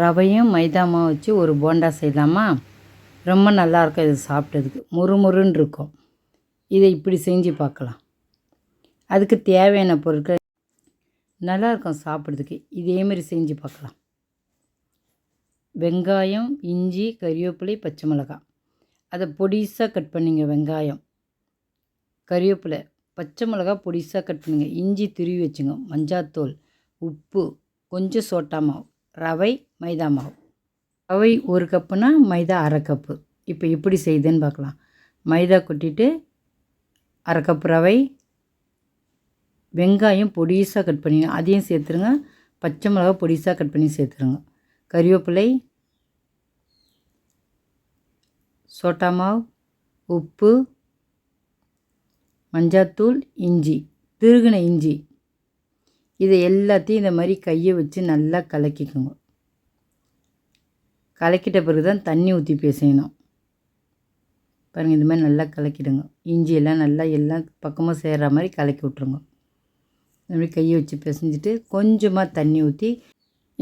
ரவையும் மைதா மாவு வச்சு ஒரு போண்டா செய்யலாமா? ரொம்ப நல்லாயிருக்கும் இது சாப்பிட்டதுக்கு. முறுமுறுன்னு இருக்கும். இதை இப்படி செஞ்சு பார்க்கலாம். அதுக்கு தேவையான பொருட்கள் நல்லாயிருக்கும் சாப்பிட்றதுக்கு. இதேமாரி செஞ்சு பார்க்கலாம். வெங்காயம் இஞ்சி கறிவேப்பிலை பச்சை மிளகாய் அதை பொடிசாக கட் பண்ணிங்க வெங்காயம். கறிவேப்பிலை பச்சை மிளகா பொடிசாக கட் பண்ணுங்க. இஞ்சி துருவி வச்சுங்க. மஞ்சாத்தூள் உப்பு கொஞ்சம் சோட்டா மாவு. ரவை மைதா மாவு. ரவை ஒரு கப்புனா மைதா அரை கப்பு. இப்போ எப்படி செய்யுதுன்னு பார்க்கலாம் மைதா கொட்டிட்டு அரை கப் ரவை வெங்காயம் பொடிசாக கட் பண்ணி அதையும் சேர்த்துருங்க. பச்சை மிளகா பொடிசாக கட் பண்ணி சேர்த்துருங்க. கறிவேப்பிலை சோட்டா மாவு உப்பு மஞ்சாத்தூள் இஞ்சி திருகின இஞ்சி. இதை எல்லாத்தையும் இந்த மாதிரி கையை வச்சு நல்லா கலக்கிக்கோங்க. கலக்கிட்ட பிறகு தான் தண்ணி ஊற்றி பேசணும். பாருங்கள் இந்த மாதிரி நல்லா கலக்கிடுங்க. இஞ்சியெல்லாம் நல்லா எல்லாம் பக்கமாக சேர்கிற மாதிரி கலக்கி விட்ருங்க இந்த மாதிரி கையை வச்சு பிசைஞ்சிட்டு கொஞ்சமாக தண்ணி ஊற்றி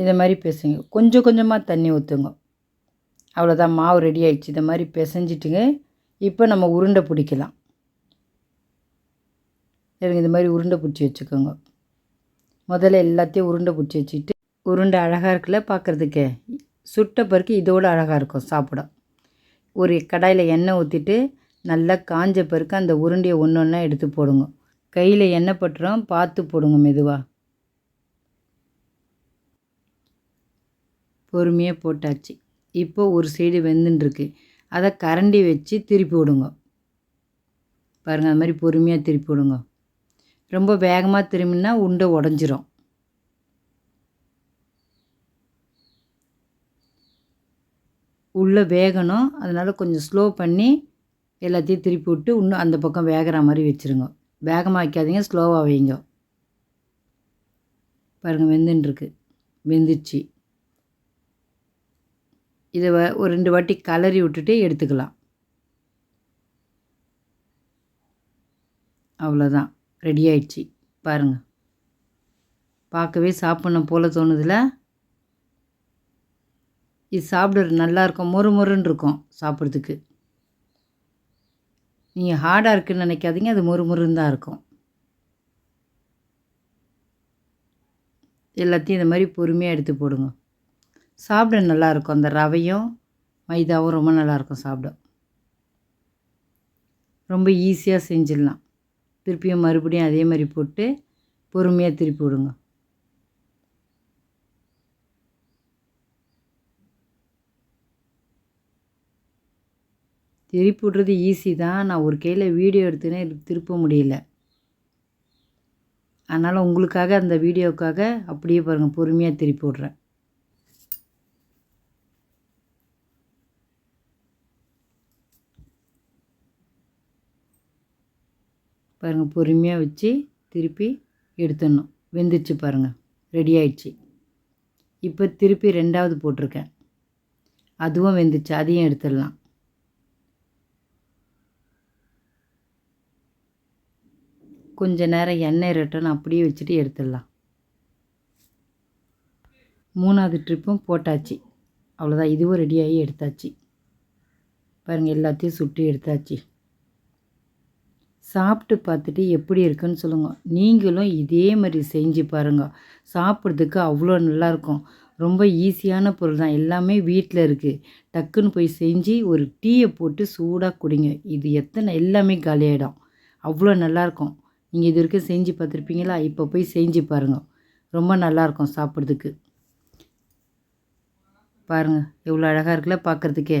இந்த மாதிரி பிசைங்க. கொஞ்சம் கொஞ்சமாக தண்ணி ஊற்றுங்க அவ்வளோதான் மாவு ரெடி ஆகிடுச்சு இந்த மாதிரி பிசைஞ்சிட்டுங்க. இப்போ நம்ம உருண்டை பிடிக்கலாம். இந்த மாதிரி உருண்டை பிடிச்சி வச்சுக்கோங்க. முதல்ல எல்லாத்தையும் உருண்டை பிடிச்சி வச்சுட்டு உருண்டை அழகாக இருக்குல்ல பார்க்குறதுக்கு சுட்ட பிறகு இதோட அழகாக இருக்கும் சாப்பிட. ஒரு கடாயில் எண்ணெய் ஊற்றிட்டு நல்லா காஞ்ச பிறகு அந்த உருண்டையை ஒன்று ஒன்றா எடுத்து போடுங்க. கையில் எண்ணெய் பட்டுறோம் பார்த்து போடுங்க மெதுவாக பொறுமையாக போட்டாச்சு. இப்போ ஒரு சைடு வெந்துட்டுருக்கு அதை கரண்டி வச்சு திருப்பி விடுங்க. பாருங்கள் அது மாதிரி பொறுமையாக திருப்பி விடுங்க. ரொம்ப வேகமாக திரும்பினா உண்டை உடஞ்சிரும். உள்ளே வேகணும். அதனால் கொஞ்சம் ஸ்லோ பண்ணி எல்லாத்தையும் திருப்பி விட்டு இன்னும் அந்த பக்கம் வேகிற மாதிரி வச்சுருங்க. வேகமாக வைக்காதீங்க ஸ்லோவாக வைங்க. பாருங்கள் வெந்துன்ட்ருக்கு வெந்துச்சு. இதை வ ஒரு ரெண்டு வாட்டி கலரி விட்டுட்டு எடுத்துக்கலாம். அவ்வளோதான் ரெடி ஆயிடுச்சு. பாருங்கள் பார்க்கவே சாப்பிட்ணும் போல் தோணுதில்ல இது சாப்பிட நல்லா இருக்கும். மொறு மொறுன்னு இருக்கும் சாப்பிட்றதுக்கு. நீங்கள் ஹார்டாக இருக்குன்னு நினைக்காதீங்க. அது மொறு மொறுன்னு தான் இருக்கும். எல்லாத்தையும் இந்த மாதிரி பொறுமையாக எடுத்து போடுங்க. சாப்பிட நல்லாயிருக்கும் அந்த ரவையும் மைதாவும் ரொம்ப நல்லாயிருக்கும் சாப்பிட. ரொம்ப ஈஸியாக செஞ்சிடலாம். திருப்பியும் மறுபடியும் அதே மாதிரி போட்டு பொறுமையாக திருப்பி விடுங்க. திருப்பி விட்றது ஈஸி தான். நான் ஒரு கையில் வீடியோ எடுத்துனே திருப்ப முடியல. அதனால் உங்களுக்காக அந்த வீடியோக்காக அப்படியே பாருங்கள் பொறுமையாக திருப்பி விட்றேன். பாருங்கள் பொறுமையாக வச்சு திருப்பி எடுத்துடணும். வெந்துச்சு பாருங்கள் ரெடி ஆயிடுச்சு. இப்போ திருப்பி ரெண்டாவது போட்டிருக்கேன். அதுவும் வெந்துச்சு அதையும் எடுத்துடலாம். கொஞ்ச நேரம் எண்ணெய் ரெட்டணும் அப்படியே வச்சுட்டு எடுத்துடலாம். மூணாவது ட்ரிப்பும் போட்டாச்சு. அவ்வளோதான் இதுவும் ரெடியாகி எடுத்தாச்சு. பாருங்கள் எல்லாத்தையும் சுட்டு எடுத்தாச்சு. சாப்பிட்டு பார்த்துட்டு எப்படி இருக்குன்னு சொல்லுங்கள் நீங்களும் இதே மாதிரி செஞ்சு பாருங்கள் சாப்பிட்றதுக்கு அவ்வளோ நல்லாயிருக்கும். ரொம்ப ஈஸியான பொருள் தான். எல்லாமே வீட்டில் இருக்குது டக்குன்னு போய் செஞ்சு ஒரு டீயை போட்டு சூடாக குடிங்க. இது எத்தனை எல்லாமே காலியாகிடும் அவ்வளோ நல்லாயிருக்கும். நீங்கள் இது வரைக்கும் செஞ்சு பார்த்துருப்பீங்களா? இப்போ போய் செஞ்சு பாருங்கள் ரொம்ப நல்லாயிருக்கும் சாப்பிட்றதுக்கு. பாருங்கள் எவ்வளோ அழகாக இருக்குல்ல பார்க்குறதுக்கே.